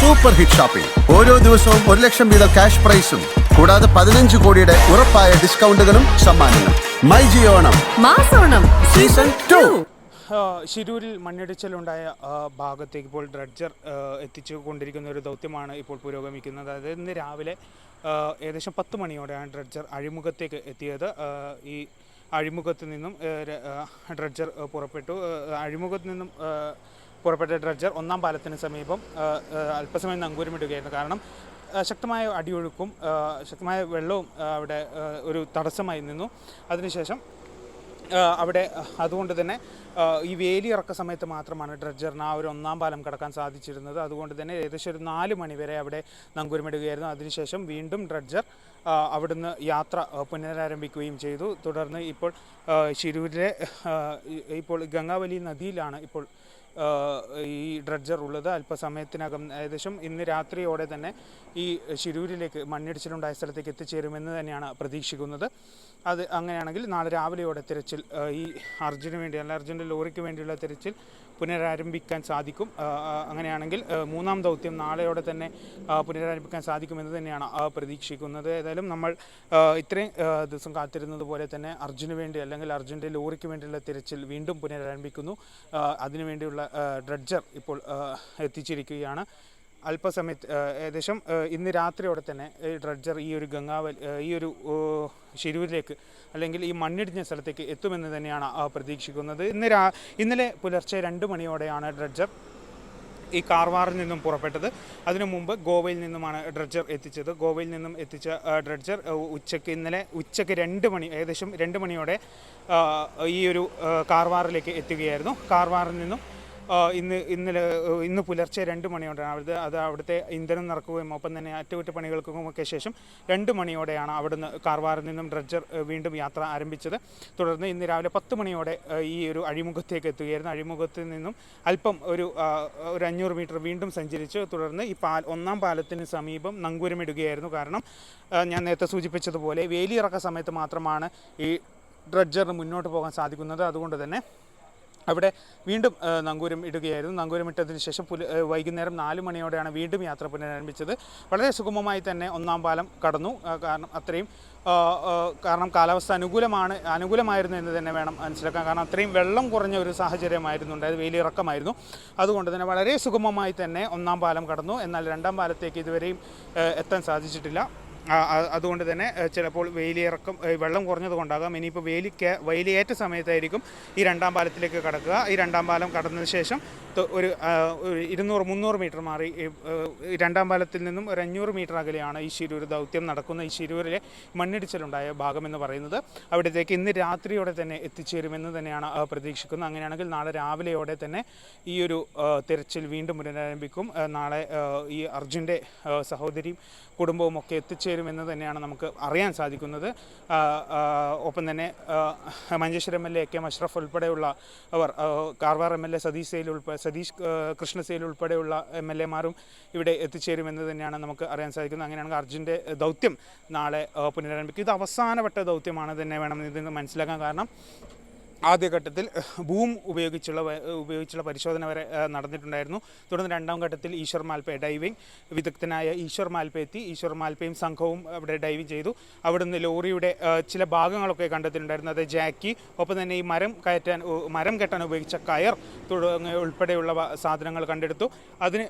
Super hit shopping ഓരോ ദിവസവും ഒരു ലക്ഷം വീതം ക്യാഷ് പ്രൈസും കൂടാതെ പതിനഞ്ച് കോടിയുടെ ഉറപ്പായ ഡിസ്കൗണ്ടുകളും സമ്മാനങ്ങളും. മൈ ജിയോണം മാസോണം സീസൺ ടു. ശിരൂരിൽ മണ്ണിടിച്ചിലുണ്ടായ ഭാഗത്തേക്ക് ഇപ്പോൾ ഡ്രഡ്ജർ എത്തിച്ചു കൊണ്ടിരിക്കുന്ന ഒരു ദൗത്യമാണ് ഇപ്പോൾ പുരോഗമിക്കുന്നത്. അതായത് ഇന്ന് രാവിലെ ഏകദേശം പത്ത് മണിയോടെയാണ് ഡ്രഡ്ജർ അഴിമുഖത്തേക്ക് എത്തിയത്. ഈ അഴിമുഖത്ത് നിന്നും ഡ്രഡ്ജർ പുറപ്പെട്ടു. അഴിമുഖത്ത് നിന്നും പുറപ്പെട്ട ഡ്രഡ്ജർ ഒന്നാം പാലത്തിന് സമീപം അല്പസമയം നങ്കൂരമിടുകയായിരുന്നു. കാരണം ശക്തമായ അടിയൊഴുക്കും ശക്തമായ വെള്ളവും അവിടെ ഒരു തടസ്സമായി നിന്നു. അതിനുശേഷം അവിടെ അതുകൊണ്ട് തന്നെ ഈ വേലി ഇറക്ക സമയത്ത് മാത്രമാണ് ഡ്രഡ്ജറിന് ആ ഒരു ഒന്നാം പാലം കടക്കാൻ സാധിച്ചിരുന്നത്. അതുകൊണ്ട് തന്നെ ഏകദേശം ഒരു നാല് മണിവരെ അവിടെ നങ്കൂരമിടുകയായിരുന്നു. അതിനുശേഷം വീണ്ടും ഡ്രഡ്ജർ അവിടുന്ന് യാത്ര പുനരാരംഭിക്കുകയും ചെയ്തു. തുടർന്ന് ഇപ്പോൾ ശിരൂരിലെ ഇപ്പോൾ ഗംഗാവലി നദിയിലാണ് ഇപ്പോൾ ഈ ഡ്രഡ്ജർ ഉള്ളത് അല്പസമയത്തിനകം ഏകദേശം ഇന്ന് രാത്രിയോടെ തന്നെ ഈ ശിരൂരിലേക്ക് മണ്ണിടിച്ചിലുണ്ടായ സ്ഥലത്തേക്ക് എത്തിച്ചേരുമെന്ന് തന്നെയാണ് പ്രതീക്ഷിക്കുന്നത്. അത് അങ്ങനെയാണെങ്കിൽ നാളെ രാവിലെയോടെ തിരച്ചിൽ ഈ അർജുന് വേണ്ടി അല്ല അർജുന്റെ ലോറിക്ക് വേണ്ടിയുള്ള തിരച്ചിൽ പുനരാരംഭിക്കാൻ സാധിക്കും. അങ്ങനെയാണെങ്കിൽ മൂന്നാം ദൗത്യം നാളെയോടെ തന്നെ പുനരാരംഭിക്കാൻ സാധിക്കുമെന്ന് തന്നെയാണ് പ്രതീക്ഷിക്കുന്നത്. ഏതായാലും നമ്മൾ ഇത്രയും ദിവസം കാത്തിരുന്നത് പോലെ തന്നെ അർജുന് വേണ്ടി അല്ലെങ്കിൽ അർജുന്റെ ലോറിക്ക് വേണ്ടിയുള്ള തിരച്ചിൽ വീണ്ടും പുനരാരംഭിക്കുന്നു. അതിനു അതിനുവേണ്ടിയുള്ള ഡ്രഡ്ജർ ഇപ്പോൾ എത്തിച്ചിരിക്കുകയാണ്. അല്പസമയത്ത് ആ, ഏകദേശം ഇന്ന് രാത്രിയോടെ തന്നെ ഈ ഡ്രഡ്ജർ ഈ ഒരു ഗംഗാവൽ ഈ ഒരു ശിരൂരിലേക്ക് അല്ലെങ്കിൽ ഈ മണ്ണിടിഞ്ഞ സ്ഥലത്തേക്ക് എത്തുമെന്ന് തന്നെയാണ് പ്രതീക്ഷിക്കുന്നത്. ഇന്ന് രാ ഇന്നലെ പുലർച്ചെ രണ്ട് മണിയോടെയാണ് ഡ്രഡ്ജർ ഈ കാർവാറിൽ നിന്നും പുറപ്പെട്ടത്. അതിനു മുമ്പ് ഗോവയിൽ നിന്നുമാണ് ഡ്രഡ്ജർ എത്തിച്ചത്. ഗോവയിൽ നിന്നും എത്തിച്ച ഡ്രഡ്ജർ ഉച്ചയ്ക്ക് ഇന്നലെ ഉച്ചയ്ക്ക് രണ്ട് മണി ഏകദേശം രണ്ട് മണിയോടെ ഈ ഒരു കാർവാറിലേക്ക് എത്തുകയായിരുന്നു. കാർവാറിൽ നിന്നും ഇന്ന് ഇന്നലെ ഇന്ന് പുലർച്ചെ രണ്ട് മണിയോടെയാണ് അവിടുത്തെ അത് അവിടുത്തെ ഇന്ധനം നിറക്കുകയും ഒപ്പം തന്നെ അറ്റകുറ്റപ്പണികൾക്കുമൊക്കെ ശേഷം രണ്ട് മണിയോടെയാണ് അവിടുന്ന് കാർവാറിൽ നിന്നും ഡ്രഡ്ജർ വീണ്ടും യാത്ര ആരംഭിച്ചത്. തുടർന്ന് ഇന്ന് രാവിലെ പത്ത് മണിയോടെ ഈ ഒരു അഴിമുഖത്തേക്ക് എത്തുകയായിരുന്നു. അഴിമുഖത്ത് നിന്നും അല്പം ഒരു ഒരു അഞ്ഞൂറ് മീറ്റർ വീണ്ടും സഞ്ചരിച്ച് തുടർന്ന് ഈ പാൽ ഒന്നാം പാലത്തിന് സമീപം നങ്കൂരമിടുകയായിരുന്നു. കാരണം ഞാൻ നേരത്തെ സൂചിപ്പിച്ചതുപോലെ വേലിയിറക്ക സമയത്ത് മാത്രമാണ് ഈ ഡ്രഡ്ജറിന് മുന്നോട്ട് പോകാൻ സാധിക്കുന്നത്. അതുകൊണ്ട് തന്നെ അവിടെ വീണ്ടും നങ്കൂരം ഇടുകയായിരുന്നു. നങ്കൂരം ഇട്ടതിന് ശേഷം പുല വൈകുന്നേരം നാല് മണിയോടെയാണ് വീണ്ടും യാത്ര പുനരാരംഭിച്ചത്. വളരെ സുഗമമായി തന്നെ ഒന്നാം പാലം കടന്നു. കാരണം അത്രയും കാരണം കാലാവസ്ഥ അനുകൂലമാണ് അനുകൂലമായിരുന്നു എന്ന് തന്നെ വേണം മനസ്സിലാക്കാൻ. കാരണം അത്രയും വെള്ളം കുറഞ്ഞ ഒരു സാഹചര്യമായിരുന്നു ഉണ്ടായത്. വെയിലിറക്കമായിരുന്നു. അതുകൊണ്ട് തന്നെ വളരെ സുഗമമായി തന്നെ ഒന്നാം പാലം കടന്നു. എന്നാൽ രണ്ടാം പാലത്തേക്ക് ഇതുവരെയും എത്താൻ സാധിച്ചിട്ടില്ല. അതുകൊണ്ട് തന്നെ ചിലപ്പോൾ വേലിയിറക്കം ഏ, വെള്ളം കുറഞ്ഞത് കൊണ്ടാകാം ഇനിയിപ്പോൾ വേലിക്ക് വേലിയേറ്റ സമയത്തായിരിക്കും ഈ രണ്ടാം പാലത്തിലേക്ക് കടക്കുക. ഈ രണ്ടാം പാലം കടന്നതിന് ശേഷം ഒരു ഇരുന്നൂറ് മുന്നൂറ് മീറ്റർ മാറി രണ്ടാം പാലത്തിൽ നിന്നും ഒരു അഞ്ഞൂറ് മീറ്റർ അകലെയാണ് ഈ ശിരൂർ ദൗത്യം നടക്കുന്ന ഈ ശിരൂരിലെ മണ്ണിടിച്ചിലുണ്ടായ ഭാഗമെന്ന് പറയുന്നത്. അവിടത്തേക്ക് ഇന്ന് രാത്രിയോടെ തന്നെ എത്തിച്ചേരുമെന്ന് തന്നെയാണ് പ്രതീക്ഷിക്കുന്നത് അങ്ങനെയാണെങ്കിൽ നാളെ രാവിലെയോടെ തന്നെ ഈ ഒരു തിരച്ചിൽ വീണ്ടും പുനരാരംഭിക്കും. നാളെ ഈ അർജുന്റെ സഹോദരിയും കുടുംബവും ഒക്കെ എത്തിച്ചേരുമെന്ന് തന്നെയാണ് നമുക്ക് അറിയാൻ സാധിക്കുന്നത്. ഒപ്പം തന്നെ Manjeshwaram M L A K Ashraf ഉൾപ്പെടെയുള്ള അവർ Karwar M L A Satish Sail ഉൾപ്പെടെ സതീഷ് ആ, കൃഷ്ണ സെയിൽ ഉൾപ്പെടെയുള്ള എം എൽ എമാരും ഇവിടെ എത്തിച്ചേരുമെന്ന് തന്നെയാണ് നമുക്ക് അറിയാൻ സാധിക്കുന്നത്. അങ്ങനെയാണെങ്കിൽ അർജുന്റെ ദൗത്യം നാളെ പുനരാരംഭിക്കും. ഇത് അവസാനവട്ട ദൗത്യമാണ് തന്നെ വേണം ഇതിന് മനസ്സിലാക്കാൻ കാരണം ആദ്യഘട്ടത്തിൽ ബൂം ഉപയോഗിച്ചുള്ള ഉപയോഗിച്ചുള്ള പരിശോധന വരെ നടന്നിട്ടുണ്ടായിരുന്നു. തുടർന്ന് രണ്ടാം ഘട്ടത്തിൽ ഈശ്വർ മാൽപ്പെ ഡൈവിംഗ് വിദഗ്ധനായ ഈശ്വർ മാൽപ്പെ എത്തി. ഈശ്വർ മാൽപ്പയും സംഘവും അവിടെ ഡൈവ് ചെയ്തു. അവിടുന്ന് ലോറിയുടെ ചില ഭാഗങ്ങളൊക്കെ കണ്ടെത്തിയിട്ടുണ്ടായിരുന്നു. അത് ജാക്കി ഒപ്പം തന്നെ ഈ മരം കയറ്റാൻ മരം കെട്ടാൻ ഉപയോഗിച്ച കയർ ഉൾപ്പെടെയുള്ള സാധനങ്ങൾ കണ്ടെടുത്തു. അതിന്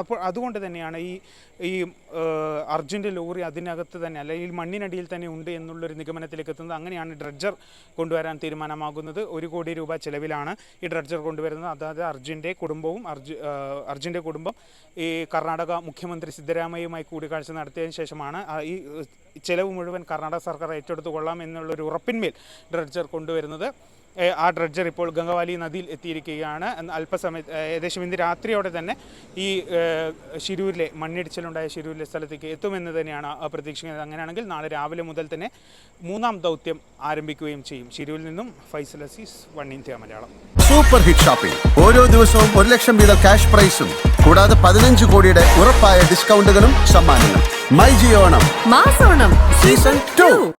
അപ്പോൾ അതുകൊണ്ട് തന്നെയാണ് ഈ ഈ അർജുന്റെ ലോറി അതിനകത്ത് തന്നെ അല്ലെങ്കിൽ മണ്ണിനടിയിൽ തന്നെ ഉണ്ട് എന്നുള്ളൊരു നിഗമനത്തിലേക്ക് എത്തുന്നത്. അങ്ങനെയാണ് ഡ്രഡ്ജർ കൊണ്ടുവരാൻ തീരുമാനമാകുന്നത് ഒരു കോടി രൂപ ചിലവിലാണ് ഈ ഡ്രഡ്ജർ കൊണ്ടുവരുന്നത്. അതായത് അർജുന്റെ കുടുംബവും അർജു അർജുന്റെ കുടുംബം ഈ കർണാടക മുഖ്യമന്ത്രി സിദ്ധരാമയ്യയുമായി കൂടിക്കാഴ്ച നടത്തിയതിനു ശേഷമാണ് ഈ ചെലവ് മുഴുവൻ കർണാടക സർക്കാർ ഏറ്റെടുത്തു കൊള്ളാം എന്നുള്ളൊരു ഉറപ്പിന്മേൽ ഡ്രഡ്ജർ കൊണ്ടുവരുന്നത്. ആ ഡ്രഡ്ജർ ഇപ്പോൾ ഗംഗവാലി നദിയിൽ എത്തിയിരിക്കുകയാണ്. അല്പസമയത്ത് അല്പസമയ ഏകദേശം ഇന്ന് രാത്രിയോടെ തന്നെ ഈ ശിരൂരിലെ മണ്ണിടിച്ചിലുണ്ടായ ശിരൂരിലെ സ്ഥലത്തേക്ക് എത്തുമെന്ന് തന്നെയാണ് പ്രതീക്ഷിക്കുന്നത്. അങ്ങനെയാണെങ്കിൽ നാളെ രാവിലെ മുതൽ തന്നെ മൂന്നാം ദൗത്യം ആരംഭിക്കുകയും ചെയ്യും. ശിരൂരിൽ നിന്നും Faisal Aziz one India Malayalam. Super hit shopping ഓരോ ദിവസവും ഒരു ലക്ഷം വീതം ക്യാഷ് പ്രൈസും കൂടാതെ പതിനഞ്ച് കോടിയുടെ ഉറപ്പായ ഡിസ്കൗണ്ടുകളും സമ്മാനങ്ങളും. മൈ ജിയോണം മാസോണം. Season two.